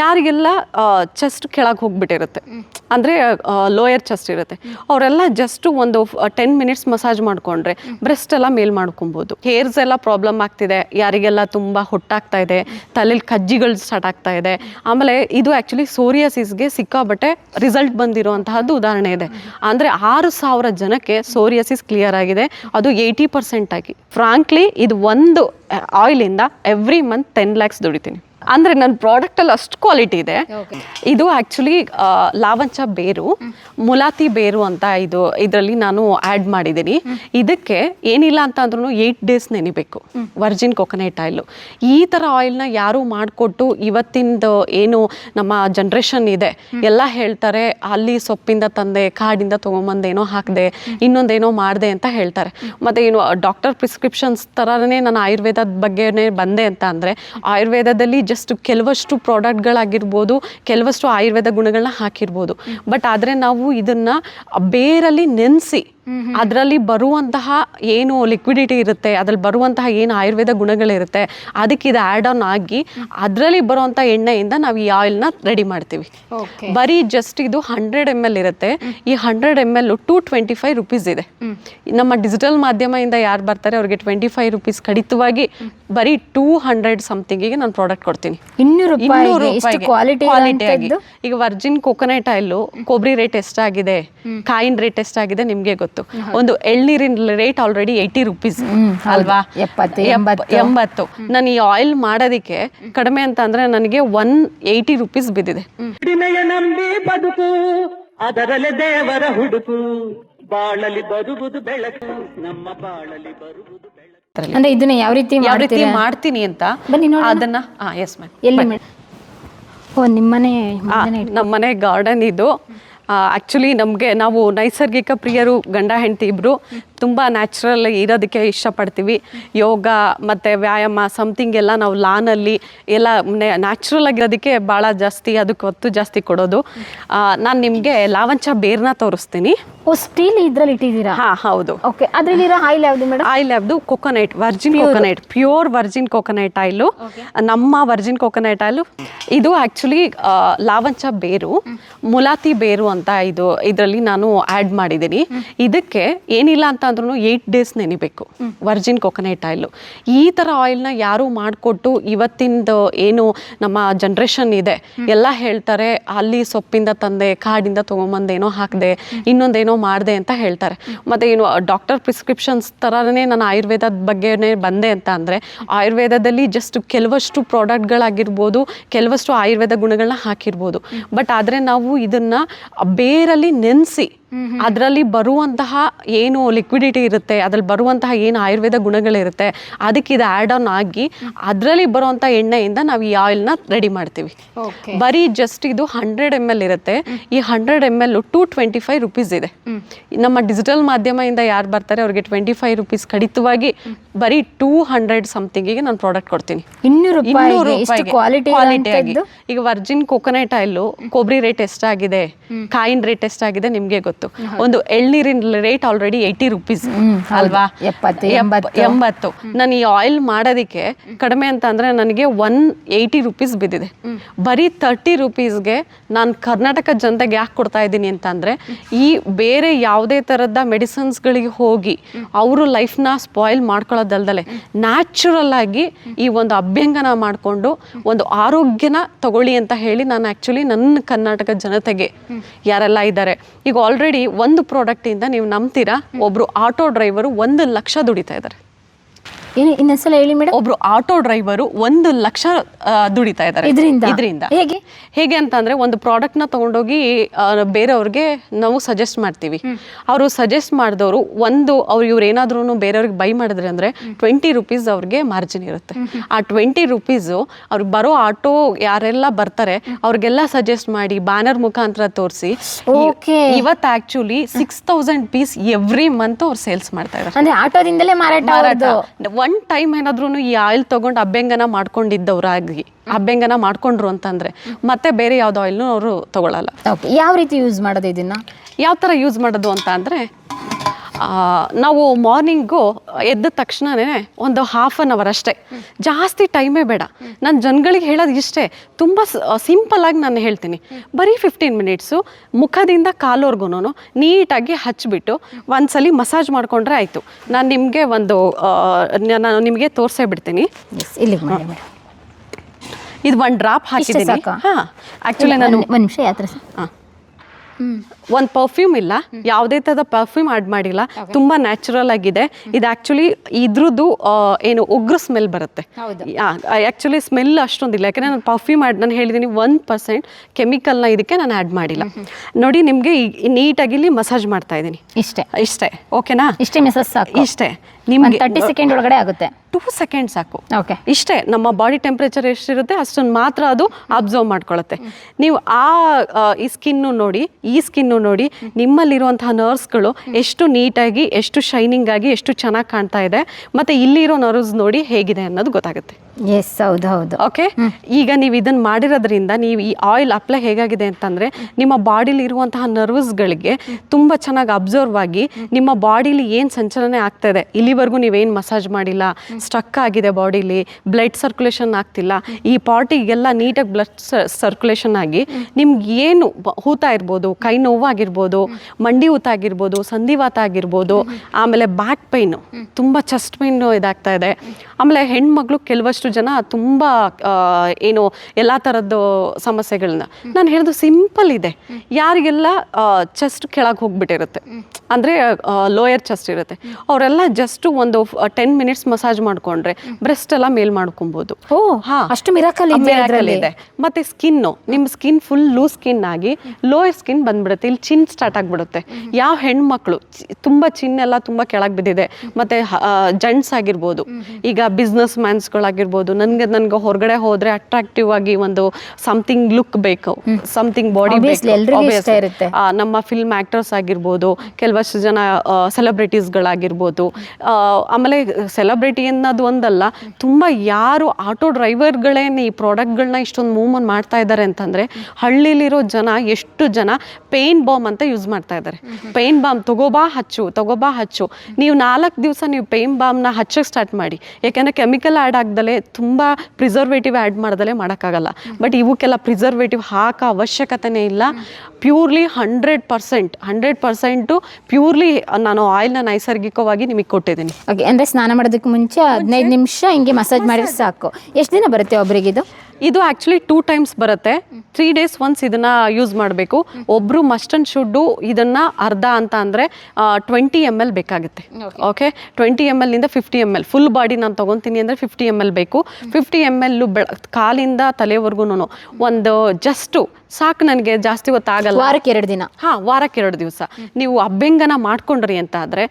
ಯಾರಿಗೆಲ್ಲ ಚೆಸ್ಟ್ ಕೆಳಗೆ ಹೋಗ್ಬಿಟ್ಟಿರುತ್ತೆ. ಅಂದರೆ ಲೋಯರ್ ಚೆಸ್ಟ್ ಇರುತ್ತೆ. ಅವರೆಲ್ಲ ಜಸ್ಟ್ ಒಂದು ಟೆನ್ ಮಿನಿಟ್ಸ್ ಮಸಾಜ್ ಮಾಡಿಕೊಂಡ್ರೆ ಬ್ರೆಸ್ಟ್ ಎಲ್ಲ ಮೇಲ್ ಮಾಡ್ಕೊಬೋದು. ಹೇರ್ಸ್ ಎಲ್ಲ ಪ್ರಾಬ್ಲಮ್ ಆಗ್ತಿದೆ. ಯಾರಿಗೆಲ್ಲ ತುಂಬ ಹೊಟ್ಟಾಗ್ತಾ ಇದೆ, ತಲೆಲಿ ಕಜ್ಜಿಗಳು ಸ್ಟಾರ್ಟ್ ಆಗ್ತಾ ಇದೆ. ಆಮೇಲೆ ಇದು ಆ್ಯಕ್ಚುಲಿ ಸೋರಿಯಸಿಸ್ಗೆ ಸಿಕ್ಕಾಬಟ್ಟೆ ರಿಸಲ್ಟ್ ಬಂದಿರುವಂತಹದ್ದು ಉದಾಹರಣೆ ಇದೆ. ಅಂದರೆ ಆರು ಸಾವಿರ ಜನಕ್ಕೆ ಸೋರಿಯಸಿಸ್ ಕ್ಲಿಯರ್ ಆಗಿದೆ. ಅದು ಏಯ್ಟಿ ಪರ್ಸೆಂಟ್ ಆಗಿ. ಫ್ರಾಂಕ್ಲಿ ಇದು ಒಂದು ಆಯಿಲಿಂದ ಎವ್ರಿ ಮಂತ್ ಟೆನ್ ಲ್ಯಾಕ್ಸ್ ದುಡಿತೀನಿ. ಅಂದರೆ ನನ್ನ ಪ್ರಾಡಕ್ಟಲ್ಲಿ ಅಷ್ಟು ಕ್ವಾಲಿಟಿ ಇದೆ. ಇದು ಆ್ಯಕ್ಚುಲಿ ಲಾವಂಚ ಬೇರು ಮುಲಾತಿ ಬೇರು ಅಂತ ಇದು ಇದರಲ್ಲಿ ನಾನು ಆ್ಯಡ್ ಮಾಡಿದ್ದೀನಿ. ಇದಕ್ಕೆ ಏನಿಲ್ಲ ಅಂತ ಅಂದ್ರೂ ಏಯ್ಟ್ ಡೇಸ್ ನೆನಿಬೇಕು. ವರ್ಜಿನ್ ಕೊಕೊನೆಟ್ ಆಯಿಲು ಈ ಥರ ಆಯಿಲ್ನ ಯಾರು ಮಾಡಿಕೊಟ್ಟು ಇವತ್ತಿಂದು ಏನು ನಮ್ಮ ಜನ್ರೇಷನ್ ಇದೆ ಎಲ್ಲ ಹೇಳ್ತಾರೆ ಅಲ್ಲಿ ಸೊಪ್ಪಿಂದ ತಂದೆ ಕಾಡಿಂದ ತೊಗೊಂಬಂದೇನೋ ಹಾಕಿದೆ ಇನ್ನೊಂದೇನೋ ಮಾಡಿದೆ ಅಂತ ಹೇಳ್ತಾರೆ. ಮತ್ತು ಏನು ಡಾಕ್ಟರ್ ಪ್ರಿಸ್ಕ್ರಿಪ್ಷನ್ಸ್ ಥರನೇ ನಾನು ಆಯುರ್ವೇದದ ಬಗ್ಗೆನೇ ಬಂದೆ ಅಂತ ಅಂದರೆ ಆಯುರ್ವೇದದಲ್ಲಿ ಜಸ್ಟ್ ಕೆಲವಷ್ಟು ಪ್ರಾಡಕ್ಟ್ಗಳಾಗಿರ್ಬೋದು ಕೆಲವಷ್ಟು ಆಯುರ್ವೇದ ಗುಣಗಳನ್ನ ಹಾಕಿರ್ಬೋದು. ಬಟ್ ಆದರೆ ನಾವು ಇದನ್ನು ಬೇರಲ್ಲಿ ನೆನೆಸಿ ಅದರಲ್ಲಿ ಬರುವಂತಹ ಏನು ಲಿಕ್ವಿಡಿಟಿ ಇರುತ್ತೆ ಅದ್ರಲ್ಲಿ ಬರುವಂತಹ ಏನು ಆಯುರ್ವೇದ ಗುಣಗಳಿರುತ್ತೆ ಅದಕ್ಕೆ ಇದು ಆ್ಯಡ್ ಆನ್ ಆಗಿ ಅದರಲ್ಲಿ ಬರುವಂಥ ಎಣ್ಣೆಯಿಂದ ನಾವು ಈ ಆಯಿಲ್ನ ರೆಡಿ ಮಾಡ್ತೀವಿ. ಬರೀ ಜಸ್ಟ್ ಇದು ಹಂಡ್ರೆಡ್ ಎಂ ಎಲ್ ಇರುತ್ತೆ. ಈ hundred M L two twenty five rupees ಇದೆ ನಮ್ಮ ಡಿಜಿಟಲ್ ಮಾಧ್ಯಮದಿಂದ ಯಾರು ಬರ್ತಾರೆ ಅವ್ರಿಗೆ ಟ್ವೆಂಟಿ ಫೈವ್ ರುಪೀಸ್ ಕಡಿತವಾಗಿ ಬರೀ ಟೂ ಹಂಡ್ರೆಡ್ ಸಮಥಿಂಗಿಗೆ ನಾನು ಪ್ರಾಡಕ್ಟ್ ಕೊಡ್ತೀನಿ. ಕ್ವಾಲಿಟಿ ಈಗ ವರ್ಜಿನ್ ಕೋಕೋನಟ್ ಆಯಿಲು ಕೊಬ್ಬರಿ ರೇಟ್ ಎಷ್ಟಾಗಿದೆ? ಕಾಯಿನ್ ರೇಟ್ ಎಷ್ಟಾಗಿದೆ ನಿಮಗೆ ಗೊತ್ತು? ಒಂದು ಎಳ್ನೀರಿನ ರೇಟ್ ಆಲ್ರೆಡಿ ಏಯ್ಟಿ ರುಪೀಸ್ ಅಲ್ವಾ? ಎಂಬತ್ತು. ನಾನು ಈ ಆಯಿಲ್ ಮಾಡೋದಕ್ಕೆ ಕಡಿಮೆ ಅಂತ ಅಂದ್ರೆ ನನಗೆ ಒನ್ ಏಯ್ಟಿ ರುಪೀಸ್ ಬಿದ್ದಿದೆ. ನಂಬಿ ಬದುಕು ಅದರಲ್ಲೇ ದೇವರ ಹುಡುಕು. ಬಾಳಲಿ ಬರುವುದು ಬೆಳಕು ನಮ್ಮ ಬಾಳಲಿ ಬರುವುದು ಬೆಳಕು. ಅಂದ್ರೆ ಇದನ್ನ ಯಾವ ರೀತಿ ಯಾವ ರೀತಿ ಮಾಡ್ತೀನಿ ಅಂತ ಬನ್ನಿ ನೋಡಿ ಅದನ್ನ ಹಾ ಎಸ್ ಮ್ಯಾಮ್ ಎಲ್ಲಿ ಮೇಡಮ್ ಓ ನಿಮ್ಮನೆ ನಮ್ಮನೆ ನಮ್ಮ ಮನೆ ಗಾರ್ಡನ್ ಇದು. ಆ್ಯಕ್ಚುಲಿ ನಮಗೆ ನಾವು ನೈಸರ್ಗಿಕ ಪ್ರಿಯರು ಗಂಡ ಹೆಂಡತಿ ಇಬ್ಬರು ತುಂಬ ನ್ಯಾಚುರಲ್ ಇರೋದಕ್ಕೆ ಇಷ್ಟಪಡ್ತೀವಿ. ಯೋಗ ಮತ್ತು ವ್ಯಾಯಾಮ ಸಮಥಿಂಗ್ ಎಲ್ಲ ನಾವು ಲಾನಲ್ಲಿ ಎಲ್ಲ ನ್ಯಾಚುರಲ್ ಆಗಿರೋದಕ್ಕೆ ಭಾಳ ಜಾಸ್ತಿ ಅದಕ್ಕೆ ಒತ್ತು ಜಾಸ್ತಿ ಕೊಡೋದು. ನಾನು ನಿಮಗೆ ಲಾವಂಚ ಬೇರ್ನ ತೋರಿಸ್ತೀನಿ. ಓ ಸ್ಟೀಲ್ ಇದ್ರಲ್ಲಿ ಇಟ್ಟಿದ್ದೀರಾ? ಹಾಂ ಹೌದು. ಓಕೆ ಅದರಲ್ಲಿರೋ ಆಯಿಲ್ ಯಾವುದು ಮೇಡಮ್ ಆಯಿಲ್ ಯಾವುದು coconut virgin coconut pure virgin coconut oil ನಮ್ಮ ವರ್ಜಿನ್ ಕೊಕೊನಟ್ ಆಯಿಲು ಇದು ಆ್ಯಕ್ಚುಲಿ ಲಾವಂಚ ಬೇರು ಮುಲಾತಿ ಬೇರು ಅಂತ ಇದು ಇದರಲ್ಲಿ ನಾನು ಆ್ಯಡ್ ಮಾಡಿದ್ದೀನಿ. ಇದಕ್ಕೆ ಏನಿಲ್ಲ ಅಂತ ಅಂದ್ರೂ ಏಯ್ಟ್ ಡೇಸ್ ನೆನಿಬೇಕು. ವರ್ಜಿನ್ ಕೊಕೊನೆಟ್ ಆಯಿಲು ಈ ಥರ ಆಯಿಲ್ನ ಯಾರು ಮಾಡಿಕೊಟ್ಟು ಇವತ್ತಿಂದ ಏನು ನಮ್ಮ ಜನ್ರೇಷನ್ ಇದೆ ಎಲ್ಲ ಹೇಳ್ತಾರೆ ಅಲ್ಲಿ ಸೊಪ್ಪಿಂದ ತಂದೆ ಕಾಡಿಂದ ತೊಗೊಂಬಂದೇನೋ ಹಾಕಿದೆ ಇನ್ನೊಂದೇನೋ ಮಾಡಿದೆ ಅಂತ ಹೇಳ್ತಾರೆ. ಮತ್ತು ಏನು ಡಾಕ್ಟರ್ ಪ್ರಿಸ್ಕ್ರಿಪ್ಷನ್ಸ್ ಥರನೇ ನಾನು ಆಯುರ್ವೇದದ ಬಗ್ಗೆನೇ ಬಂದೆ ಅಂತ ಅಂದರೆ ಆಯುರ್ವೇದದಲ್ಲಿ ಜಸ್ಟ್ ಕೆಲವಷ್ಟು ಪ್ರಾಡಕ್ಟ್ಗಳಾಗಿರ್ಬೋದು ಕೆಲವಷ್ಟು ಆಯುರ್ವೇದ ಗುಣಗಳನ್ನ ಹಾಕಿರ್ಬೋದು. ಬಟ್ ಆದರೆ ನಾವು ಇದನ್ನ ಬೇರಲ್ಲಿ ನೆನೆಸಿ ಅದರಲ್ಲಿ ಬರುವಂತಹ ಏನು ಲಿಕ್ವಿಡಿಟಿ ಇರುತ್ತೆ ಅದ್ರಲ್ಲಿ ಬರುವಂತಹ ಏನು ಆಯುರ್ವೇದ ಗುಣಗಳಿರುತ್ತೆ ಅದಕ್ಕೆ ಇದು ಆ್ಯಡ್ ಆನ್ ಆಗಿ ಅದರಲ್ಲಿ ಬರುವಂಥ ಎಣ್ಣೆಯಿಂದ ನಾವು ಈ ಆಯಿಲ್ನ ರೆಡಿ ಮಾಡ್ತೀವಿ. ಬರೀ ಜಸ್ಟ್ ಇದು ಹಂಡ್ರೆಡ್ ಎಂ ಎಲ್ ಇರುತ್ತೆ. ಈ hundred M L two twenty five rupees ಇದೆ ನಮ್ಮ ಡಿಜಿಟಲ್ ಮಾಧ್ಯಮದಿಂದ ಯಾರು ಬರ್ತಾರೆ ಅವ್ರಿಗೆ ಟ್ವೆಂಟಿ ಫೈವ್ ರುಪೀಸ್ ಕಡಿತವಾಗಿ ಬರೀ ಟೂ ಹಂಡ್ರೆಡ್ ಸಮಥಿಂಗಿಗೆ ನಾನು ಪ್ರಾಡಕ್ಟ್ ಕೊಡ್ತೀನಿ. ಇನ್ನೂರು ಕ್ವಾಲಿಟಿ ಈಗ ವರ್ಜಿನ್ ಕೋಕೋನಟ್ ಆಯಿಲ್ ಕೊಬ್ಬರಿ ರೇಟ್ ಎಷ್ಟಾಗಿದೆ? ಕಾಯಿನ್ ರೇಟ್ ಎಷ್ಟಾಗಿದೆ ನಿಮಗೆ ಗೊತ್ತು? ಒಂದು ಎಳ್ನೀರಿನ ರೇಟ್ ಆಲ್ರೆಡಿ ಏಯ್ಟಿ ರುಪೀಸ್ ಅಲ್ವಾ? ಎಂಬತ್ತು. ನಾನು ಈ ಆಯಿಲ್ ಮಾಡೋದಕ್ಕೆ ಕಡಿಮೆ ಅಂತ ಅಂದ್ರೆ ನನಗೆ ಒನ್ ಏಯ್ಟಿ ರುಪೀಸ್ ಬಿದ್ದಿದೆ. ಬರೀ ತರ್ಟಿ ರುಪೀಸ್ಗೆ ನಾನು ಕರ್ನಾಟಕ ಜನತೆಗೆ ಯಾಕೆ ಕೊಡ್ತಾ ಇದ್ದೀನಿ ಅಂತಂದ್ರೆ ಅಂದರೆ ಈ ಬೇರೆ ಯಾವುದೇ ಥರದ ಮೆಡಿಸಿನ್ಸ್ಗಳಿಗೆ ಹೋಗಿ ಅವರು ಲೈಫ್ನ ಸ್ಪಾಯಿಲ್ ಮಾಡ್ಕೊಳ್ಳೋದಲ್ದಲೆ ನ್ಯಾಚುರಲ್ ಆಗಿ ಈ ಒಂದು ಅಭ್ಯಂಗನ ಮಾಡಿಕೊಂಡು ಒಂದು ಆರೋಗ್ಯನ ತಗೊಳ್ಳಿ ಅಂತ ಹೇಳಿ ನಾನು ಆಕ್ಚುಲಿ ನನ್ನ ಕರ್ನಾಟಕ ಜನತೆಗೆ ಯಾರೆಲ್ಲ ಇದ್ದಾರೆ. ಈಗ ಆಲ್ರೆಡಿ ಒಂದು ಪ್ರಾಡಕ್ಟಿಂದ ನೀವು ನಂಬ್ತೀರಾ? ಒಬ್ಬರು ಆಟೋ ಡ್ರೈವರು ಒಂದು ಲಕ್ಷ ದುಡಿತಾ ಇದ್ದಾರೆ. ಇನ್ನೊಂದ್ಸಲ ಹೇಳಿ ಮೇಡಮ್ ಒಬ್ರು ಆಟೋ ಡ್ರೈವರು ಒಂದು ಲಕ್ಷ ಆ, ದುಡಿತಾ ಇದ್ದಾರೆ. ಇದ್ರಿಂದ? ಇದರಿಂದ. ಹೇಗೆ? ಹೇಗೆ ಅಂತಂದ್ರೆ ಒಂದು ಪ್ರಾಡಕ್ಟ್ನ ತಗೊಂಡೋಗಿ ಆ, ಬೇರೆಯವ್ರಿಗೆ ನಾವು ಸಜೆಸ್ಟ್ ಮಾಡ್ತೀವಿ. ಅವರು ಸಜೆಸ್ಟ್ ಮಾಡಿದವರು ಒಂದು ಅವ್ರು ಇವ್ರು ಏನಾದ್ರೂ ಬೇರೆಯವ್ರಿಗೆ ಬೈ ಮಾಡಿದ್ರೆ ಅಂದ್ರೆ ಟ್ವೆಂಟಿ ರುಪೀಸ್ ಅವ್ರಿಗೆ ಮಾರ್ಜಿನ್ ಇರುತ್ತೆ. ಆ ಟ್ವೆಂಟಿ ರುಪೀಸ್ ಅವ್ರಿಗೆ ಬರೋ ಆಟೋ ಯಾರೆಲ್ಲ ಬರ್ತಾರೆ ಅವ್ರಿಗೆಲ್ಲ ಸಜೆಸ್ಟ್ ಮಾಡಿ ಬ್ಯಾನರ್ ಮುಖಾಂತರ ತೋರಿಸಿ Okay. ಇವತ್ತು actually six thousand pieces every month ಅವ್ರು ಸೇಲ್ಸ್ ಮಾಡ್ತಾ ಇದ್ದಾರೆ ಅಂದ್ರೆ ಆಟೋದಿಂದಲೇ ಮಾರಾಟ ಒನ್ ಟೈಮ್ ಏನಾದ್ರೂ ಈ ಆಯಿಲ್ ತಗೊಂಡು ಅಭ್ಯಂಗನ ಮಾಡ್ಕೊಂಡಿದ್ದವ್ರಾಗಿ ಅಭ್ಯಂಗನ ಮಾಡ್ಕೊಂಡ್ರು ಅಂತಂದ್ರೆ ಮತ್ತೆ ಬೇರೆ ಯಾವ್ದು ಆಯಿಲ್ನು ಅವರು ತಗೊಳ್ಳಲ್ಲ ಓಕೆ ಯಾವ ರೀತಿ ಯೂಸ್ ಮಾಡೋದು ಇದನ್ನ? ಯಾವ ಥರ ಯೂಸ್ ಮಾಡೋದು ಅಂತ ಅಂದರೆ ನಾವು ಮಾರ್ನಿಂಗು ಎದ್ದ ತಕ್ಷಣವೇ ಒಂದು ಹಾಫ್ ಆನ್ ಅವರ್ ಅಷ್ಟೇ. ಜಾಸ್ತಿ ಟೈಮೇ ಬೇಡ. ನಾನು ಜನಗಳಿಗೆ ಹೇಳೋದು ಇಷ್ಟೇ. ತುಂಬ ಸಿಂಪಲ್ಲಾಗಿ ನಾನು ಹೇಳ್ತೀನಿ. ಬರೀ ಫಿಫ್ಟೀನ್ ಮಿನಿಟ್ಸು ಮುಖದಿಂದ ಕಾಲೋರ್ಗು ನೀಟಾಗಿ ಹಚ್ಬಿಟ್ಟು ಒಂದ್ಸಲಿ ಮಸಾಜ್ ಮಾಡಿಕೊಂಡ್ರೆ ಆಯಿತು. ನಾನು ನಿಮಗೆ ಒಂದು ನಾನು ನಿಮಗೆ ತೋರಿಸೇ ಬಿಡ್ತೀನಿ. ಮೇಡಮ್. ಇದು ಒಂದು ಡ್ರಾಪ್ ಹಾಕಿದ್ದೀನಿ? ಹಾಂ. ಆ್ಯಕ್ಚುಲಿ ನಾನು ಒಂದು ನಿಮಿಷ ಯಾತ್ರ ಹಾಂ. ಒಂದು ಪರ್ಫ್ಯೂಮ್ ಇಲ್ಲ. ಯಾವುದೇ ಥರದ ಪರ್ಫ್ಯೂಮ್ ಆಡ್ ಮಾಡಿಲ್ಲ. ತುಂಬ ನ್ಯಾಚುರಲ್ ಆಗಿದೆ. ಇದು ಆ್ಯಕ್ಚುಲಿ ಇದ್ರದ್ದು ಏನು ಉಗ್ರ ಸ್ಮೆಲ್ ಬರುತ್ತೆ. ಆ್ಯಕ್ಚುಲಿ ಸ್ಮೆಲ್ ಅಷ್ಟೊಂದಿಲ್ಲ. ಯಾಕಂದರೆ ನಾನು ಪರ್ಫ್ಯೂಮ್ ಆಡ್ ನಾನು ಹೇಳಿದ್ದೀನಿ ಒನ್ ಪರ್ಸೆಂಟ್ ಕೆಮಿಕಲ್ನ ಇದಕ್ಕೆ ನಾನು ಆ್ಯಡ್ ಮಾಡಿಲ್ಲ. ನೋಡಿ ನಿಮಗೆ ನೀಟಾಗಿ ಇಲ್ಲಿ ಮಸಾಜ್ ಮಾಡ್ತಾ ಇದ್ದೀನಿ. ಇಷ್ಟೇ. ಇಷ್ಟೇ. ಓಕೆನಾ ಇಷ್ಟೇ ಮಿಸಸ್ ಸಾಕು. ಇಷ್ಟೇ. ನಿಮಗೆ ತರ್ಟಿ ಸೆಕೆಂಡ್ ಒಳಗಡೆ ಆಗುತ್ತೆ. ಟೂ ಸೆಕೆಂಡ್ ಸಾಕು. ಓಕೆ ಇಷ್ಟೇ ನಮ್ಮ ಬಾಡಿ ಟೆಂಪ್ರೇಚರ್ ಎಷ್ಟಿರುತ್ತೆ ಅಷ್ಟೊಂದು ಮಾತ್ರ ಅದು ಅಬ್ಸರ್ವ್ ಮಾಡ್ಕೊಳತ್ತೆ. ನೀವು ಆ ಈ ಸ್ಕಿನ್ನು ನೋಡಿ ಈ ಸ್ಕಿನ್ನು ನೋಡಿ ನಿಮ್ಮಲ್ಲಿರುವಂತಹ ನರ್ವ್ಸ್ಗಳು ಎಷ್ಟು ನೀಟಾಗಿ ಎಷ್ಟು ಶೈನಿಂಗ್ ಆಗಿ ಎಷ್ಟು ಚೆನ್ನಾಗಿ ಕಾಣ್ತಾ ಇದೆ ಮತ್ತೆ ಇಲ್ಲಿರೋ ನರ್ವ್ಸ್ ನೋಡಿ ಹೇಗಿದೆ ಅನ್ನೋದು ಗೊತ್ತಾಗುತ್ತೆ. ಎಸ್ ಹೌದು ಹೌದು. ಓಕೆ ಈಗ ನೀವು ಇದನ್ನು ಮಾಡಿರೋದ್ರಿಂದ ನೀವು ಈ ಆಯಿಲ್ ಅಪ್ಲೈ ಹೇಗಾಗಿದೆ ಅಂತಂದ್ರೆ ನಿಮ್ಮ ಬಾಡಿಲಿ ಇರುವಂತಹ ನರ್ವಸ್ಗಳಿಗೆ ತುಂಬಾ ಚೆನ್ನಾಗಿ ಅಬ್ಸರ್ವ್ ಆಗಿ ನಿಮ್ಮ ಬಾಡಿಲಿ ಏನು ಸಂಚಲನೆ ಆಗ್ತಾ ಇದೆ ಇಲ್ಲಿವರೆಗೂ ನೀವೇನು ಮಸಾಜ್ ಮಾಡಿಲ್ಲ ಸ್ಟಕ್ ಆಗಿದೆ ಬಾಡಿಲಿ ಬ್ಲಡ್ ಸರ್ಕ್ಯುಲೇಷನ್ ಆಗ್ತಿಲ್ಲ ಈ ಪಾರ್ಟಿಗೆಲ್ಲ ನೀಟಾಗಿ ಬ್ಲಡ್ ಸರ್ಕ್ಯುಲೇಷನ್ ಆಗಿ ನಿಮ್ಗೆ ಏನು ಹೂತ ಊತ ಇರ್ಬೋದು ಕೈ ನೋವಾಗಿರ್ಬೋದು ಮಂಡಿ ಊತ ಆಗಿರ್ಬೋದು ಸಂಧಿವಾತ ಆಗಿರ್ಬೋದು ಆಮೇಲೆ ಬ್ಯಾಕ್ ಪೈನು ತುಂಬ ಚೆಸ್ಟ್ ಪೈನ್ ಇದಾಗ್ತಾ ಇದೆ. ಆಮೇಲೆ ಹೆಣ್ಮಗ್ಳು ಕೆಲವಷ್ಟು ಜನ ತುಂಬ ಏನು ಎಲ್ಲ ಥರದ್ದು ಸಮಸ್ಯೆಗಳನ್ನ ನಾನು ಹೇಳೋದು ಸಿಂಪಲ್ ಇದೆ. ಯಾರಿಗೆಲ್ಲ ಚೆಸ್ಟ್ ಕೆಳಗೆ ಹೋಗ್ಬಿಟ್ಟಿರುತ್ತೆ. ಅಂದರೆ ಲೋಯರ್ ಚೆಸ್ಟ್ ಇರುತ್ತೆ. ಅವರೆಲ್ಲ ಜಸ್ಟ್ ಒಂದು ಟೆನ್ ಮಿನಿಟ್ಸ್ ಮಸಾಜ್ ಮಾಡ್ಕೊಂಡ್ರೆ ಬ್ರೆಸ್ಟ್ ಎಲ್ಲ ಮೇಲ್ ಮಾಡ್ಕೊಬಹುದು ಓ ಹಾ. ಅಷ್ಟು ಮಿರಾಕಲ್ ಇದೆ ಮತ್ತೆ ಸ್ಕಿನ್ ನಿಮ್ ಸ್ಕಿನ್ ಫುಲ್ ಲೂಸ್ ಸ್ಕಿನ್ ಆಗಿ ಲೋಯರ್ ಸ್ಕಿನ್ ಬಂದ್ಬಿಡುತ್ತೆ ಇಲ್ಲಿ ಚಿನ್ ಸ್ಟಾರ್ಟ್ ಆಗ್ಬಿಡುತ್ತೆ. ಯಾವ ಹೆಣ್ಮಕ್ಳು ತುಂಬಾ ಚಿನ್ ಎಲ್ಲ ತುಂಬಾ ಕೆಳಗ್ ಬಿದ್ದಿದೆ ಮತ್ತೆ ಜೆಂಟ್ಸ್ ಆಗಿರ್ಬೋದು ಈಗ ಬಿಸ್ನೆಸ್ ಮ್ಯಾನ್ಸ್ಗಳಾಗಿರ್ಬೋದು ನನ್ಗೆ ನನ್ಗೆ ಹೊರಗಡೆ ಹೋದ್ರೆ ಅಟ್ರಾಕ್ಟಿವ್ ಆಗಿ ಒಂದು ಸಮಥಿಂಗ್ ಲುಕ್ ಬೇಕು ಸಮಥಿಂಗ್ ಬಾಡಿ. ನಮ್ಮ ಫಿಲ್ಮ್ ಆಕ್ಟರ್ಸ್ ಆಗಿರ್ಬೋದು ಕೆಲವಷ್ಟು ಜನ ಸೆಲೆಬ್ರಿಟೀಸ್ಗಳಾಗಿರ್ಬೋದು ಆಮೇಲೆ ಸೆಲೆಬ್ರಿಟಿ ಅನ್ನೋದು ಒಂದಲ್ಲ, ತುಂಬ ಯಾರು ಆಟೋ ಡ್ರೈವರ್ಗಳೇನು ಈ ಪ್ರಾಡಕ್ಟ್ಗಳನ್ನ ಇಷ್ಟೊಂದು ಮೂವ್ಮೆಂಟ್ ಮಾಡ್ತಾ ಇದ್ದಾರೆ ಅಂತಂದರೆ ಹಳ್ಳಿಲಿರೋ ಜನ, ಎಷ್ಟು ಜನ ಪೇನ್ ಬಾಂಬ್ ಅಂತ ಯೂಸ್ ಮಾಡ್ತಾ ಇದ್ದಾರೆ ಪೇನ್ ಬಾಮ್ ತಗೋಬಾ ಹಚ್ಚು ತಗೋಬಾ ಹಚ್ಚು. ನೀವು ನಾಲ್ಕು ದಿವಸ ನೀವು ಪೇನ್ ಬಾಂಬ್ನ ಹಚ್ಚಕ್ಕೆ ಸ್ಟಾರ್ಟ್ ಮಾಡಿ. ಯಾಕೆಂದರೆ ಕೆಮಿಕಲ್ ಆ್ಯಡ್ ಆಗ್ದಲೆ ತುಂಬ ಪ್ರಿಸರ್ವೇಟಿವ್ ಆ್ಯಡ್ ಮಾಡ್ದಲೆ ಮಾಡೋಕ್ಕಾಗಲ್ಲ. ಬಟ್ ಇವಕ್ಕೆಲ್ಲ ಪ್ರಿಸರ್ವೇಟಿವ್ ಹಾಕೋ ಅವಶ್ಯಕತೆನೇ ಇಲ್ಲ. Purely hundred percent hundred percent purely ನಾನು ಆಯಿಲ್ನ ನೈಸರ್ಗಿಕವಾಗಿ ನಿಮಗೆ ಕೊಟ್ಟಿದ್ದೀನಿ. ಓಕೆ ಅಂದ್ರೆ ಸ್ನಾನ ಮಾಡೋದಕ್ಕೆ ಮುಂಚೆ ಹದಿನೈದು ನಿಮಿಷ ಹಿಂಗೆ ಮಸಾಜ್ ಮಾಡಿದ್ರೆ ಸಾಕು. ಎಷ್ಟು ದಿನ ಬರುತ್ತೆ ಒಬ್ಬರಿಗೆ ಇದು ಇದು ಆ್ಯಕ್ಚುಲಿ ಟೂ ಟೈಮ್ಸ್ ಬರುತ್ತೆ. ತ್ರೀ ಡೇಸ್ ಒನ್ಸ್ ಇದನ್ನ ಯೂಸ್ ಮಾಡಬೇಕು. ಒಬ್ಬರು ಮಸ್ಟ್ ಅಂಡ್ ಶುಡ್ಡು ಇದನ್ನ ಅರ್ಧ ಅಂತ ಅಂದರೆ ಟ್ವೆಂಟಿ ಎಂ ಎಲ್ ಬೇಕಾಗುತ್ತೆ. Okay twenty M ಎಲ್ನಿಂದ fifty M L full body ನಾನು ತಗೊಂತೀನಿ ಅಂದರೆ ಫಿಫ್ಟಿ ಎಂ ಎಲ್ ಬೇಕು. ಫಿಫ್ಟಿ ಎಂ ಎಲ್ ಬೆಳ ಕಾಲಿಂದ ತಲೆವರೆಗೂ ಒಂದು ಜಸ್ಟು ಸಾಕು ನನಗೆ ಜಾಸ್ತಿ ಹೊತ್ತಾಗಲ್ಲ ವಾರಕ್ಕೆ ಎರಡು ದಿನ. ಹಾ ವಾರಕ್ಕೆ ಎರಡು ದಿವಸ. ನೀವು ಅಭ್ಯಂಗನ ಮಾಡ್ಕೊಂಡ್ರಿ ಅಂತ ಆದ್ರೆ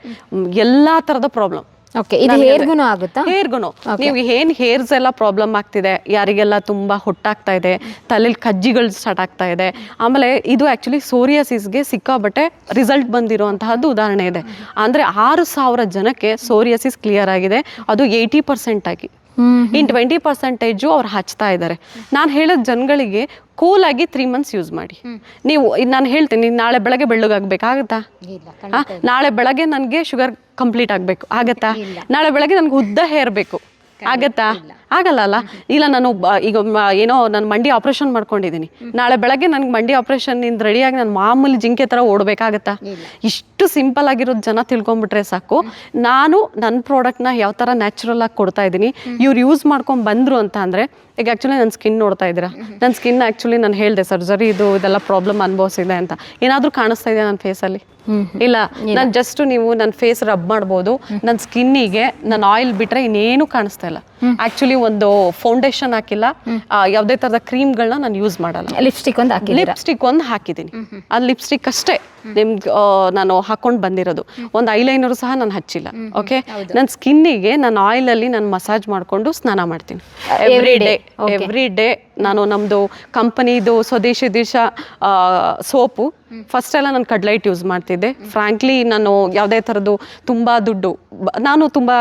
ಎಲ್ಲಾ ತರದ ಪ್ರಾಬ್ಲಮ್ ಓಕೆ ಇದು ಹೇರ್ಗೂ ಆಗುತ್ತಾ? ಹೇರ್ಗೂ ನೀವು ಏನ್ ಹೇರ್ಸ್ ಎಲ್ಲ ಪ್ರಾಬ್ಲಮ್ ಆಗ್ತಿದೆ ಯಾರಿಗೆಲ್ಲ ತುಂಬಾ ಹೊಟ್ಟಾಗ್ತಾ ಇದೆ ತಲೆಲಿ ಕಜ್ಜಿಗಳು ಸ್ಟಾರ್ಟ್ ಆಗ್ತಾ ಇದೆ ಆಮೇಲೆ ಇದು ಆಕ್ಚುಲಿ ಸೋರಿಯಸಿಸ್ಗೆ ಸಿಕ್ಕಾಬಟ್ಟೆ ರಿಸಲ್ಟ್ ಬಂದಿರುವಂತಹದ್ದು ಉದಾಹರಣೆ ಇದೆ. ಅಂದ್ರೆ ಆರು ಸಾವಿರ ಜನಕ್ಕೆ ಸೋರಿಯಾಸಿಸ್ ಕ್ಲಿಯರ್ ಆಗಿದೆ ಅದು ಏಯ್ಟಿ ಪರ್ಸೆಂಟ್ ಆಗಿ. ಇನ್ ಟ್ವೆಂಟಿ ಪರ್ಸೆಂಟೇಜು ಅವ್ರು ಹಚ್ತಾ ಇದ್ದಾರೆ ನಾನು ಹೇಳೋದು ಜನಗಳಿಗೆ ಕೂಲ್ ಆಗಿ ತ್ರೀ ಮಂತ್ಸ್ ಯೂಸ್ ಮಾಡಿ. ನೀವು ನಾನು ಹೇಳ್ತೀನಿ ನಾಳೆ ಬೆಳಗ್ಗೆ ಬೆಳ್ಳಗಾಗಬೇಕಾಗತ್ತಾ ನಾಳೆ ಬೆಳಗ್ಗೆ ನನಗೆ ಶುಗರ್ ಕಂಪ್ಲೀಟ್ ಆಗಬೇಕು ಆಗತ್ತಾ? ನಾಳೆ ಬೆಳಗ್ಗೆ ನನಗೆ ಉದ್ದ ಹೇರ್ಬೇಕು ಆಗತ್ತಾ? ಆಗಲ್ಲ ಅಲ್ಲ? ಇಲ್ಲ ನಾನು ಈಗ ಏನೋ ನಾನು ಮಂಡಿ ಆಪರೇಷನ್ ಮಾಡ್ಕೊಂಡಿದ್ದೀನಿ. ನಾಳೆ ಬೆಳಗ್ಗೆ ನನಗೆ ಮಂಡಿ ಆಪರೇಷನ್ ಇಂದ ರೆಡಿಯಾಗಿ ನಾನು ಮಾಮೂಲಿ ಜಿಂಕೆ ಥರ ಓಡಬೇಕಾಗತ್ತಾ? ಇಷ್ಟು ಸಿಂಪಲ್ ಆಗಿರೋದು ಜನ ತಿಳ್ಕೊಂಬಿಟ್ರೆ ಸಾಕು. ನಾನು ನನ್ನ ಪ್ರಾಡಕ್ಟ್ನ ಯಾವ ಥರ ನ್ಯಾಚುರಲ್ ಆಗಿ ಕೊಡ್ತಾ ಇದ್ದೀನಿ. ಇವ್ರು ಯೂಸ್ ಮಾಡ್ಕೊಂಡು ಬಂದರು ಅಂತ ಅಂದರೆ ಈಗ ಆ್ಯಕ್ಚುಲಿ ನನ್ನ ಸ್ಕಿನ್ ನೋಡ್ತಾ ಇದ್ದೀರಾ? ನನ್ನ ಸ್ಕಿನ್ ಆ್ಯಕ್ಚುಲಿ ನಾನು ಹೇಳಿದೆ ಸರ್ಜರಿ ಇದು ಇದೆಲ್ಲ ಪ್ರಾಬ್ಲಮ್ ಅನುಭವಿಸಿದೆ ಅಂತ. ಏನಾದರೂ ಕಾಣಿಸ್ತಾ ಇದೆ ನನ್ನ ಫೇಸಲ್ಲಿ ಇಲ್ಲ. ನಾನು ಜಸ್ಟ್ ನೀವು ನನ್ನ ಫೇಸ್ ರಬ್ ಮಾಡ್ಬೋದು. ನನ್ನ ಸ್ಕಿನ್ನಿಗೆ ನನ್ನ ಆಯಿಲ್ ಬಿಟ್ರೆ ಇನ್ನೇನು ಕಾಣಿಸ್ತಾ ಇಲ್ಲ. ಆ್ಯಕ್ಚುಲಿ ಒಂದು ಫೌಂಡೇಶನ್ ಹಾಕಿಲ್ಲ. ಯಾವ್ದೇ ತರದ ಕ್ರೀಮ್ ಕ್ರೀಮ್ಗಳನ್ನ ನಾನು ಯೂಸ್ ಮಾಡಲ್ಲ. ಲಿಪ್ಸ್ಟಿಕ್ ಒಂದು ಹಾಕಿ ಲಿಪ್ಸ್ಟಿಕ್ ಒಂದು ಹಾಕಿದ್ದೀನಿ. ಆ ಲಿಪ್ಸ್ಟಿಕ್ ಅಷ್ಟೇ ನಿಮ್ಗೆ ನಾನು ಹಾಕೊಂಡು ಬಂದಿರೋದು. ಒಂದು ಐಲೈನರು ಸಹ ನಾನು ಹಚ್ಚಿಲ್ಲ. ಓಕೆ ನನ್ನ ಸ್ಕಿನ್ನಿಗೆ ನಾನು ಆಯಿಲಲ್ಲಿ ನಾನು ಮಸಾಜ್ ಮಾಡಿಕೊಂಡು ಸ್ನಾನ ಮಾಡ್ತೀನಿ. ಎವ್ರಿ ಡೇ ಎವ್ರಿ ಡೇ ನಾನು ನಮ್ಮದು ಕಂಪನಿದು ಸ್ವದೇಶಿ ದೇಶ ಸೋಪು. ಫಸ್ಟ್ ಎಲ್ಲ ನಾನು ಕಡ್ಲೈಟ್ ಯೂಸ್ ಮಾಡ್ತಿದ್ದೆ. ಫ್ರಾಂಕ್ಲಿ ನಾನು ಯಾವುದೇ ಥರದ್ದು ತುಂಬ ದುಡ್ಡು ನಾನು ತುಂಬ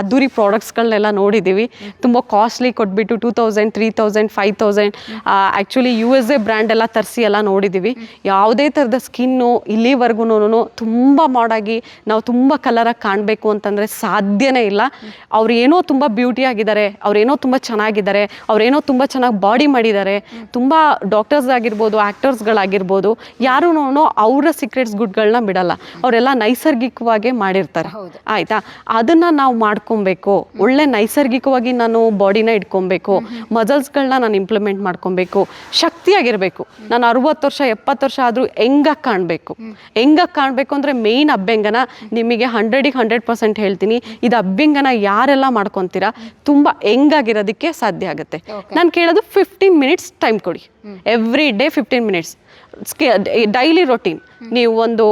ಅದ್ದೂರಿ ಪ್ರಾಡಕ್ಟ್ಸ್ಗಳನ್ನೆಲ್ಲ ನೋಡಿದ್ದೀವಿ ತುಂಬ ಕಾಸ್ಟ್ಲಿ ಕೊಟ್ಬಿಟ್ಟು two thousand, three thousand, five thousand actually U S A brand ಎಲ್ಲ ತರಿಸಿ ಎಲ್ಲ ನೋಡಿದ್ದೀವಿ ಯಾವುದೇ ಥರದ ಸ್ಕಿನ್ನು ಇಲ್ಲಿವರೆಗೂ ತುಂಬ ಮಾಡಾಗಿ ನಾವು ತುಂಬ ಕಲರಾಗಿ ಕಾಣಬೇಕು ಅಂತಂದರೆ ಸಾಧ್ಯನೇ ಇಲ್ಲ. ಅವ್ರು ಏನೋ ತುಂಬ ಬ್ಯೂಟಿ ಆಗಿದ್ದಾರೆ ಅವ್ರೇನೋ ತುಂಬ ಚೆನ್ನಾಗಿದ್ದಾರೆ ಅವ್ರೇನೋ ತುಂಬ ಚೆನ್ನಾಗಿ ಬಾಡಿ ಮಾಡಿದ್ದಾರೆ. ತುಂಬ ಡಾಕ್ಟರ್ಸ್ ಆಗಿರ್ಬೋದು ಆ್ಯಕ್ಟರ್ಸ್ಗಳಾಗಿರ್ಬೋದು ಯಾರೂ ಅವರ ಸೀಕ್ರೆಟ್ಸ್ ಗುಡ್ಗಳನ್ನ ಬಿಡಲ್ಲ. ಅವರೆಲ್ಲ ನೈಸರ್ಗಿಕವಾಗಿ ಮಾಡಿರ್ತಾರೆ. ಆಯ್ತಾ? ಅದನ್ನ ನಾವು ಮಾಡ್ಕೊಬೇಕು. ಒಳ್ಳೆ ನೈಸರ್ಗಿಕವಾಗಿ ನಾನು ಬಾಡಿನ ಇಟ್ಕೊಬೇಕು. ಮಜಲ್ಸ್ಗಳನ್ನ ನಾನು ಇಂಪ್ಲಿಮೆಂಟ್ ಮಾಡ್ಕೊಬೇಕು. ಶಕ್ತಿಯಾಗಿರಬೇಕು. ನಾನು ಅರವತ್ತು ವರ್ಷ ಎಪ್ಪತ್ತು ವರ್ಷ ಆದರೂ ಹೆಂಗಾಗಿ ಕಾಣಬೇಕು? ಹೆಂಗಾಗಿ ಕಾಣಬೇಕು ಅಂದರೆ ಮೇಯ್ನ್ ಅಭ್ಯಂಗನ ನಿಮಗೆ ಹಂಡ್ರೆಡಿಗೆ ಹಂಡ್ರೆಡ್ ಪರ್ಸೆಂಟ್ ಹೇಳ್ತೀನಿ. ಇದು ಅಭ್ಯಂಗನ ಯಾರೆಲ್ಲ ಮಾಡ್ಕೊತೀರಾ? ತುಂಬ ಹೆಂಗಾಗಿರೋದಕ್ಕೆ ಸಾಧ್ಯ ಆಗುತ್ತೆ. ನಾನು ಕೇಳೋದು ಫಿಫ್ಟೀನ್ ಮಿನಿಟ್ಸ್ ಟೈಮ್ ಕೊಡಿ. Every day fifteen minutes daily routine ನೀವು ಒಂದು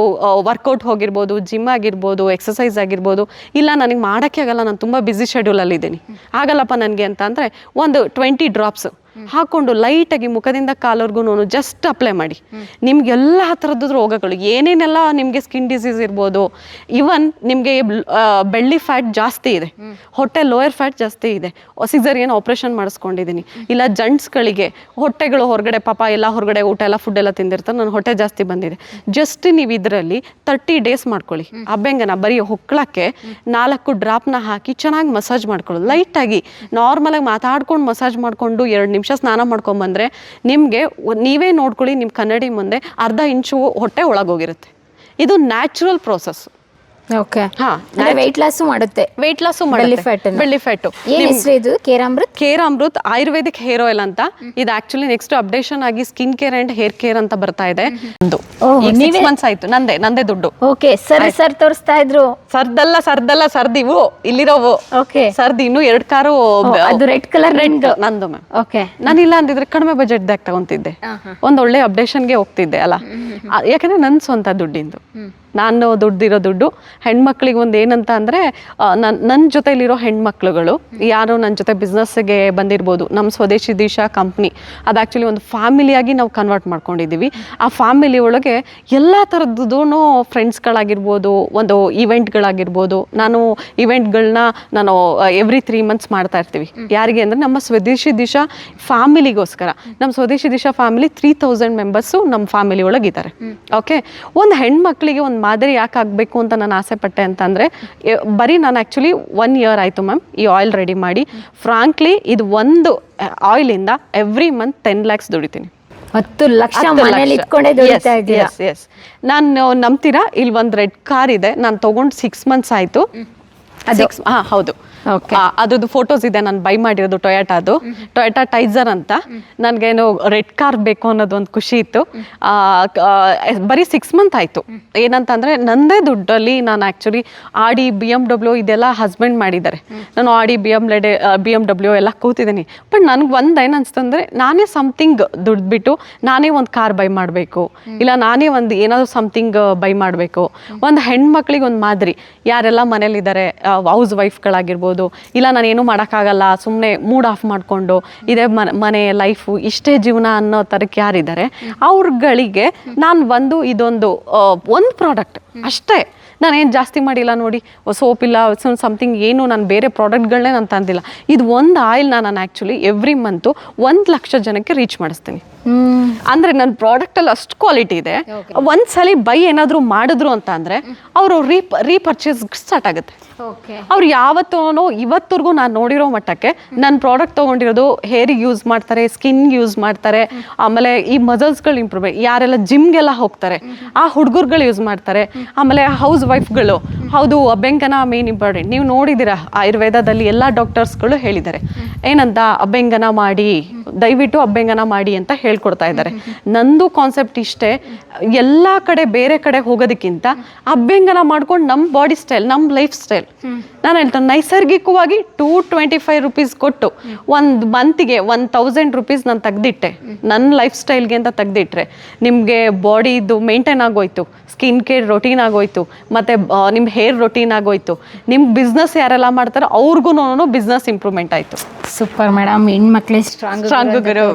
ವರ್ಕೌಟ್ ಹೋಗಿರ್ಬೋದು ಜಿಮ್ ಆಗಿರ್ಬೋದು ಎಕ್ಸಸೈಸ್ ಆಗಿರ್ಬೋದು. ಇಲ್ಲ, ನನಗೆ ಮಾಡೋಕ್ಕೆ ಆಗಲ್ಲ, ನಾನು ತುಂಬ ಬ್ಯುಸಿ ಶೆಡ್ಯೂಲಲ್ಲಿ ಇದ್ದೀನಿ ಆಗಲ್ಲಪ್ಪ ನನಗೆ ಅಂತ ಅಂದರೆ ಒಂದು ಟ್ವೆಂಟಿ ಡ್ರಾಪ್ಸ್ ಹಾಕ್ಕೊಂಡು ಲೈಟಾಗಿ ಮುಖದಿಂದ ಕಾಲವರೆಗೂ ಜಸ್ಟ್ ಅಪ್ಲೈ ಮಾಡಿ. ನಿಮ್ಗೆಲ್ಲ ಥರದ್ದು ರೋಗಗಳು ಏನೇನೆಲ್ಲ ನಿಮಗೆ ಸ್ಕಿನ್ ಡಿಸೀಸ್ ಇರ್ಬೋದು ಇವನ್ ನಿಮಗೆ ಬೆಳ್ಳಿ ಫ್ಯಾಟ್ ಜಾಸ್ತಿ ಇದೆ ಹೊಟ್ಟೆ ಲೋಯರ್ ಫ್ಯಾಟ್ ಜಾಸ್ತಿ ಇದೆ ಸಿಸರಿಯನ್ ಆಪ್ರೇಷನ್ ಮಾಡಿಸ್ಕೊಂಡಿದ್ದೀನಿ ಇಲ್ಲ ಜಂಟ್ಸ್ಗಳಿಗೆ ಹೊಟ್ಟೆಗಳು ಹೊರಗಡೆ ಪಾಪ ಎಲ್ಲ ಹೊರಗಡೆ ಊಟ ಎಲ್ಲ ಫುಡ್ ಎಲ್ಲ ತಿಂದಿರ್ತಾರೆ ನನ್ನ ಹೊಟ್ಟೆ ಜಾಸ್ತಿ ಬಂದಿದೆ. ಜಸ್ಟ್ ನೀವು ಇದರಲ್ಲಿ ತರ್ಟಿ ಡೇಸ್ ಮಾಡ್ಕೊಳ್ಳಿ. ಅಭ್ಯಂಗನ ಬರೀ ಹೊಕ್ಕಳಕ್ಕೆ ನಾಲ್ಕು ಡ್ರಾಪ್ನ ಹಾಕಿ ಚೆನ್ನಾಗಿ ಮಸಾಜ್ ಮಾಡ್ಕೊಳ್ಳೋದು. ಲೈಟಾಗಿ ನಾರ್ಮಲಾಗಿ ಮಾತಾಡ್ಕೊಂಡು ಮಸಾಜ್ ಮಾಡಿಕೊಂಡು ಎರಡು ನಿಮಿಷ ಸ್ನಾನ ಮಾಡ್ಕೊಂಬಂದರೆ ನಿಮಗೆ ನೀವೇ ನೋಡ್ಕೊಳ್ಳಿ ನಿಮ್ಮ ಕನ್ನಡಿ ಮುಂದೆ ಅರ್ಧ ಇಂಚು ಹೊಟ್ಟೆ ಒಳಗೋಗಿರುತ್ತೆ ಇದು ನ್ಯಾಚುರಲ್ ಪ್ರೋಸೆಸ್ ಓಕೆ ಹಾಂ ಅಂದ್ರೆ ವೆಯ್ಟ್ ಲಾಸು ಮಾಡುತ್ತೆ. Weight loss. ಬೆಳ್ಳಿ ಫ್ಯಾಟು ಇದು? ಕೇರಾಮೃತ್ ಆಯುರ್ವೇದಿಕ್ ಹೇರ್ ಆಯಿಲ್ ಅಂತ. ಇದು ಆಕ್ಚುಲಿ ನೆಕ್ಸ್ಟ್ ಅಪ್ಡೇಷನ್ ಆಗಿ skin care and hair care ಅಂತ ಬರ್ತಾ ಇದೆ. ಒಂದು. ಸಿಕ್ಸ್ ಮಂತ್ಸ್ ಆಯ್ತು. ನಂದೇ ನಂದೇ ದುಡ್ಡು. ಓಕೆ ಸರ್ ಸರ್ ತೋರಿಸ್ತಾ ಇದ್ರು. ಸರ್ದಲ್ಲ ಸರ್ದಲ್ಲ ಸರ್ದಿವು. ಇಲ್ಲಿರೋವು. ಓಕೆ ಸರ್ದಿ ಇನ್ನು ಎರಡ್ ಕಾರು ಅದು ರೆಡ್ ಕಲರ್ ರೆಡ್ ನಂದು ಮ್ಯಾಮ್ ಓಕೆ ನಾನು ಇಲ್ಲ ಅಂದಿದ್ರೆ ಕಡಿಮೆ ಬಜೆಟ್ ದಾಗ ತಗೊಂತಿದ್ದೆ. ಒಂದ್ ಒಳ್ಳೆ ಅಪ್ಡೇಷನ್ಗೆ ಹೋಗ್ತಿದ್ದೆ ಅಲ್ಲ. ಯಾಕಂದ್ರೆ ನನ್ ಸ್ವಂತ ದುಡ್ಡಿಂದು. ನಾನು ದುಡ್ದಿರೋ ದುಡ್ಡು. ಹೆಣ್ಮಕ್ಳಿಗೆ ಒಂದು ಏನಂತ ಅಂದರೆ ನನ್ನ ನನ್ನ ಜೊತೆಲಿರೋ ಹೆಣ್ಮಕ್ಳುಗಳು, ಯಾರು ನನ್ನ ಜೊತೆ ಬಿಸ್ನೆಸ್ಗೆ ಬಂದಿರ್ಬೋದು ನಮ್ಮ ಸ್ವದೇಶಿ ದಿಶಾ ಕಂಪ್ನಿ ಅದು ಆ್ಯಕ್ಚುಲಿ ಒಂದು ಫ್ಯಾಮಿಲಿಯಾಗಿ ನಾವು ಕನ್ವರ್ಟ್ ಮಾಡ್ಕೊಂಡಿದ್ದೀವಿ ಆ ಫ್ಯಾಮಿಲಿ ಒಳಗೆ ಎಲ್ಲ ಥರದ್ದು ಫ್ರೆಂಡ್ಸ್ಗಳಾಗಿರ್ಬೋದು ಒಂದು ಈವೆಂಟ್ಗಳಾಗಿರ್ಬೋದು ನಾನು ಈವೆಂಟ್ಗಳನ್ನ ನಾನು ಎವ್ರಿ ತ್ರೀ ಮಂತ್ಸ್ ಮಾಡ್ತಾ ಇರ್ತೀವಿ. ಯಾರಿಗೆ ಅಂದರೆ ನಮ್ಮ ಸ್ವದೇಶಿ ದಿಶಾ ಫ್ಯಾಮಿಲಿಗೋಸ್ಕರ ನಮ್ಮ Swadeshi Disha family three thousand members ನಮ್ಮ ಫ್ಯಾಮಿಲಿ ಒಳಗಿದ್ದಾರೆ. ಓಕೆ ಒಂದು ಹೆಣ್ಮಕ್ಳಿಗೆ ಒಂದು ಮಾದರಿ ಯಾಕೆ ಆಗಬೇಕು ಅಂತ ನಾನು ಆಸೆ ಪಟ್ಟೆ ಅಂತಂದರೆ ಬರೀ ನಾನು ಆ್ಯಕ್ಚುಲಿ ಒನ್ ಇಯರ್ ಆಯಿತು ಮ್ಯಾಮ್ ಈ ಆಯಿಲ್ ರೆಡಿ ಮಾಡಿ. ಫ್ರಾಂಕ್ಲಿ ಇದು ಒಂದು ಆಯಿಲಿಂದ ಎವ್ರಿ ಮಂತ್ ಟೆನ್ ಲ್ಯಾಕ್ಸ್ ದುಡಿತೀನಿ. ಹತ್ತು ಲಕ್ಷ. ನಾನು ನಂಬ್ತೀರಾ? ಇಲ್ಲಿ ಒಂದು ರೆಡ್ ಕಾರ್ ಇದೆ. ನಾನು ತಗೊಂಡು ಸಿಕ್ಸ್ ಮಂತ್ಸ್ ಆಯಿತು. ಸಿಕ್ಸ್ ಹಾಂ ಹೌದು. ಅದ್ರದ್ದು ಫೋಟೋಸ್ ಇದೆ, ನಾನು ಬೈ ಮಾಡಿರೋದು ಟೊಯಾಟಾದು ಟೊಯಾಟಾ ಟೈಸರ್ ಅಂತ. ನನಗೇನು ರೆಡ್ ಕಾರ್ ಬೇಕು ಅನ್ನೋದು ಒಂದು ಖುಷಿ ಇತ್ತು. ಬರೀ ಸಿಕ್ಸ್ ಮಂತ್ ಆಯಿತು. ಏನಂತಂದರೆ ನಂದೇ ದುಡ್ಡಲ್ಲಿ ನಾನು actually Audi B M W ಇದೆಲ್ಲ ಹಸ್ಬೆಂಡ್ ಮಾಡಿದ್ದಾರೆ. ನಾನು ಆಡಿ ಬಿ ಎಂ ಲೆಡೆ ಬಿ ಎಂ ಡಬ್ಲ್ಯೂ ಎಲ್ಲ ಕೂತಿದ್ದೀನಿ. ಬಟ್ ನನಗೆ ಒಂದು ಏನು ಅನಿಸ್ತಂದ್ರೆ ನಾನೇ ಸಮಥಿಂಗ್ ದುಡ್ದುಬಿಟ್ಟು ನಾನೇ ಒಂದು ಕಾರ್ ಬೈ ಮಾಡಬೇಕು. ಇಲ್ಲ ನಾನೇ ಒಂದು ಏನಾದರೂ ಸಮಥಿಂಗ್ ಬೈ ಮಾಡಬೇಕು. ಒಂದು ಹೆಣ್ಮಕ್ಳಿಗೆ ಒಂದು ಮಾದರಿ. ಯಾರೆಲ್ಲ ಮನೇಲಿದ್ದಾರೆ ಹೌಸ್ ವೈಫ್ಗಳಾಗಿರ್ಬೋದು ಇಲ್ಲ, ನಾನೇನು ಮಾಡೋಕ್ಕಾಗಲ್ಲ ಸುಮ್ಮನೆ ಮೂಡ್ ಆಫ್ ಮಾಡಿಕೊಂಡು ಇದೇ ಮನೆ ಲೈಫು ಇಷ್ಟೇ ಜೀವನ ಅನ್ನೋ ಥರಕ್ಕೆ ಯಾರಿದ್ದಾರೆ, ಅವ್ರಗಳಿಗೆ ನಾನು ಒಂದು ಇದೊಂದು ಒಂದು ಪ್ರಾಡಕ್ಟ್ ಅಷ್ಟೇ. ನಾನೇನು ಜಾಸ್ತಿ ಮಾಡಿಲ್ಲ ನೋಡಿ ಸೋಪ್ ಇಲ್ಲ ಸಮಥಿಂಗ್ ಏನು, ನಾನು ಬೇರೆ ಪ್ರಾಡಕ್ಟ್ಗಳನ್ನೇ ನಾನು ತಂದಿಲ್ಲ. ಇದು ಒಂದು ಆಯಿಲ್ನ ನಾನು ಆ್ಯಕ್ಚುಲಿ ಎವ್ರಿ ಮಂತು ಒಂದು ಲಕ್ಷ ಜನಕ್ಕೆ ರೀಚ್ ಮಾಡಿಸ್ತೀನಿ. ಅಂದ್ರೆ ನನ್ನ ಪ್ರಾಡಕ್ಟ್ ಅಲ್ಲಿ ಅಷ್ಟು ಕ್ವಾಲಿಟಿ ಇದೆ. ಒಂದ್ಸಲಿ ಬೈ ಏನಾದ್ರೂ ಮಾಡಿದ್ರು ಅಂತ ಅಂದ್ರೆ ಅವರು ರೀಪ್ ರೀಪರ್ಚೇಸ್ ಸ್ಟಾರ್ಟ್ ಆಗುತ್ತೆ. ಅವ್ರು ಯಾವತ್ತೂ ಇವತ್ತವರೆಗೂ ನಾನು ನೋಡಿರೋ ಮಟ್ಟಕ್ಕೆ ನನ್ನ ಪ್ರಾಡಕ್ಟ್ ತೊಗೊಂಡಿರೋದು ಹೇರಿಗೆ ಯೂಸ್ ಮಾಡ್ತಾರೆ ಸ್ಕಿನ್ ಯೂಸ್ ಮಾಡ್ತಾರೆ ಆಮೇಲೆ ಈ ಮಸಲ್ಸ್ಗಳು ಇಂಪ್ರೂವ್ ಯಾರೆಲ್ಲ ಜಿಮ್ಗೆಲ್ಲ ಹೋಗ್ತಾರೆ ಆ ಹುಡುಗರುಗಳು ಯೂಸ್ ಮಾಡ್ತಾರೆ ಆಮೇಲೆ ಹೌಸ್ ವೈಫ್ಗಳು ಹೌದು ಅಬ್ಬೆಂಗನ ಮೇನ್ ಇಂಪಾರ್ಟೆಂಟ್ ನೀವು ನೋಡಿದ್ದೀರಾ ಆಯುರ್ವೇದದಲ್ಲಿ ಎಲ್ಲ ಡಾಕ್ಟರ್ಸ್ಗಳು ಹೇಳಿದ್ದಾರೆ. ಏನಂತ ಅಬ್ಬೆಂಗನ ಮಾಡಿ ದಯವಿಟ್ಟು ಅಬ್ಬೆಂಗನ ಮಾಡಿ ಅಂತ ಹೇಳ್ಕೊಡ್ತಾ ಇದ್ದಾರೆ. ನಂದು ಕಾನ್ಸೆಪ್ಟ್ ಇಷ್ಟೇ ಎಲ್ಲ ಕಡೆ ಬೇರೆ ಕಡೆ ಹೋಗೋದಕ್ಕಿಂತ ಅಭ್ಯಂಗನ ಮಾಡ್ಕೊಂಡು ನಮ್ಮ ಬಾಡಿ ಸ್ಟೈಲ್ ನಮ್ಮ ಲೈಫ್ ಸ್ಟೈಲ್ ನಾನು ಹೇಳ್ತೇನೆ ನೈಸರ್ಗಿಕವಾಗಿ ಟೂ ಟ್ವೆಂಟಿ ಫೈವ್ ರುಪೀಸ್ ಕೊಟ್ಟು ಒಂದು ಮಂತಿಗೆ ಒನ್ ತೌಸಂಡ್ ರುಪೀಸ್ ನಾನು ತೆಗ್ದಿಟ್ಟೆ. ನನ್ನ ಲೈಫ್ ಸ್ಟೈಲ್ಗೆ ಅಂತ ತೆಗ್ದಿಟ್ರೆ. ನಿಮಗೆ ಬಾಡಿದು ಮೇಂಟೈನ್ ಆಗೋಯ್ತು ಸ್ಕಿನ್ ಕೇರ್ ರೊಟೀನ್ ಆಗೋಯ್ತು ಮತ್ತು ನಿಮ್ಮ ಹೇರ್ ರೊಟೀನ್ ಆಗೋಯ್ತು. ನಿಮ್ಮ ಬಿಸ್ನೆಸ್ ಯಾರೆಲ್ಲ ಮಾಡ್ತಾರೋ ಅವ್ರಿಗೂ ಬಿಸ್ನೆಸ್ ಇಂಪ್ರೂವ್ಮೆಂಟ್ ಆಯಿತು. ಸೂಪರ್ ಮೇಡಮ್ ಹೆಣ್ಮಕ್ಳೇ ಸ್ಟ್ರಾಂಗ್ ಸ್ಟ್ರಾಂಗ್ ಗುರು.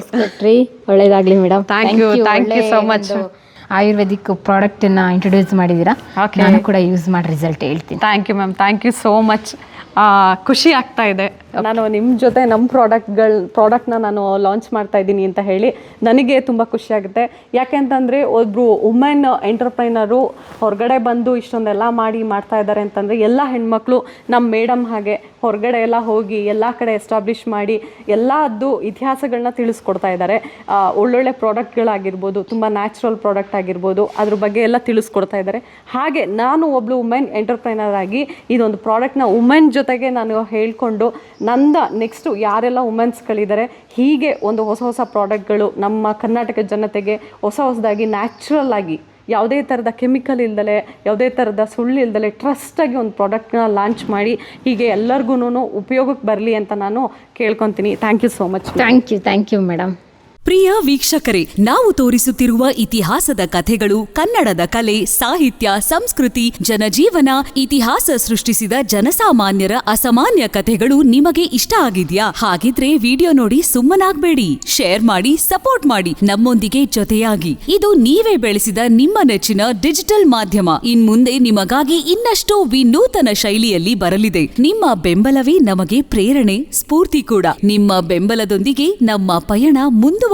ಒಳ್ಳೇದಾಗ್ಲಿ madam thank you thank you so much ayurvedic product introduce ಮಾಡಿದೀರಾ Okay. ನಾನು ಕೂಡ ಯೂಸ್ ಮಾಡಿ ರಿಸಲ್ಟ್ ಹೇಳ್ತೀನಿ. Thank you ma'am thank you so much ಖುಷಿ ಆಗ್ತಾ ಇದೆ. ನಾನು ನಿಮ್ಮ ಜೊತೆ ನಮ್ಮ ಪ್ರಾಡಕ್ಟ್ಗಳ ಪ್ರಾಡಕ್ಟ್ನ ನಾನು ಲಾಂಚ್ ಮಾಡ್ತಾ ಇದ್ದೀನಿ ಅಂತ ಹೇಳಿ ನನಗೆ ತುಂಬ ಖುಷಿಯಾಗುತ್ತೆ ಯಾಕೆ ಅಂತಂದರೆ ಒಬ್ಬರು ವುಮೆನ್ ಎಂಟರ್ಪ್ರೈನರು ಹೊರಗಡೆ ಬಂದು ಇಷ್ಟೊಂದೆಲ್ಲ ಮಾಡಿ ಮಾಡ್ತಾ ಇದ್ದಾರೆ ಅಂತಂದರೆ ಎಲ್ಲ ಹೆಣ್ಮಕ್ಳು ನಮ್ಮ ಮೇಡಮ್ ಹಾಗೆ ಹೊರಗಡೆ ಎಲ್ಲ ಹೋಗಿ ಎಲ್ಲ ಕಡೆ ಎಸ್ಟಾಬ್ಲಿಷ್ ಮಾಡಿ ಎಲ್ಲದ್ದು ಇತಿಹಾಸಗಳನ್ನ ತಿಳಿಸ್ಕೊಡ್ತಾ ಇದ್ದಾರೆ. ಒಳ್ಳೊಳ್ಳೆ ಪ್ರಾಡಕ್ಟ್ಗಳಾಗಿರ್ಬೋದು ತುಂಬ ನ್ಯಾಚುರಲ್ ಪ್ರಾಡಕ್ಟ್ ಆಗಿರ್ಬೋದು, ಅದ್ರ ಬಗ್ಗೆ ಎಲ್ಲ ತಿಳಿಸ್ಕೊಡ್ತಾ ಇದ್ದಾರೆ. ಹಾಗೆ ನಾನು ಒಬ್ಳು ವುಮೆನ್ ಎಂಟರ್ಪ್ರೈನರ್ ಆಗಿ ಇದೊಂದು ಪ್ರಾಡಕ್ಟ್ನ ವುಮೆನ್ ಜೊತೆಗೆ ನಾನು ಹೇಳ್ಕೊಂಡು ನಂದ ನೆಕ್ಸ್ಟು ಯಾರೆಲ್ಲ ವುಮೆನ್ಸ್ಗಳಿದ್ದಾರೆ ಹೀಗೆ ಒಂದು ಹೊಸ ಹೊಸ ಪ್ರಾಡಕ್ಟ್ಗಳು ನಮ್ಮ ಕರ್ನಾಟಕ ಜನತೆಗೆ ಹೊಸ ಹೊಸದಾಗಿ ನ್ಯಾಚುರಲ್ ಆಗಿ ಯಾವುದೇ ಥರದ ಕೆಮಿಕಲ್ ಇಲ್ದಲೆ, ಯಾವುದೇ ಥರದ ಸುಳ್ಳು ಇಲ್ದಲೆ ಟ್ರಸ್ಟಾಗಿ ಒಂದು ಪ್ರಾಡಕ್ಟ್ನ ಲಾಂಚ್ ಮಾಡಿ, ಹೀಗೆ ಎಲ್ಲರಿಗೂ ಉಪಯೋಗಕ್ಕೆ ಬರಲಿ ಅಂತ ನಾನು ಕೇಳ್ಕೊತೀನಿ. Thank you so much thank you thank you madam ಪ್ರಿಯ ವೀಕ್ಷಕರೇ, ನಾವು ತೋರಿಸುತ್ತಿರುವ ಇತಿಹಾಸದ ಕಥೆಗಳು, ಕನ್ನಡದ ಕಲೆ, ಸಾಹಿತ್ಯ, ಸಂಸ್ಕೃತಿ, ಜನಜೀವನ, ಇತಿಹಾಸ ಸೃಷ್ಟಿಸಿದ ಜನಸಾಮಾನ್ಯರ ಅಸಾಮಾನ್ಯ ಕಥೆಗಳು ನಿಮಗೆ ಇಷ್ಟ ಆಗಿದ್ಯಾ? ಹಾಗಿದ್ರೆ ವಿಡಿಯೋ ನೋಡಿ ಸುಮ್ಮನಾಗ್ಬೇಡಿ. ಶೇರ್ ಮಾಡಿ, ಸಪೋರ್ಟ್ ಮಾಡಿ. ನಮ್ಮೊಂದಿಗೆ ಜೊತೆಯಾಗಿ. ಇದು ನೀವೇ ಬೆಳೆಸಿದ ನಿಮ್ಮ ನೆಚ್ಚಿನ ಡಿಜಿಟಲ್ ಮಾಧ್ಯಮ. ಇನ್ಮುಂದೆ ನಿಮಗಾಗಿ ಇನ್ನಷ್ಟು ವಿನೂತನ ಶೈಲಿಯಲ್ಲಿ ಬರಲಿದೆ. ನಿಮ್ಮ ಬೆಂಬಲವೇ ನಮಗೆ ಪ್ರೇರಣೆ, ಸ್ಫೂರ್ತಿ ಕೂಡ. ನಿಮ್ಮ ಬೆಂಬಲದೊಂದಿಗೆ ನಮ್ಮ ಪಯಣ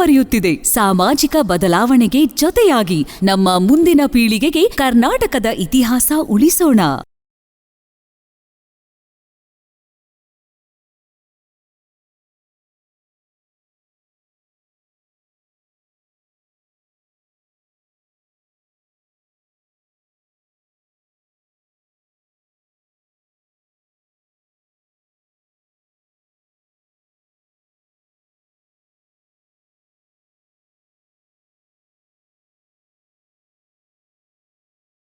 ಮುಂದುವರಿಯುತ್ತಿದೆ ಸಾಮಾಜಿಕ ಬದಲಾವಣೆಗೆ ಜೊತೆಯಾಗಿ ನಮ್ಮ ಮುಂದಿನ ಪೀಳಿಗೆಗೆ ಕರ್ನಾಟಕದ ಇತಿಹಾಸ ಉಳಿಸೋಣ.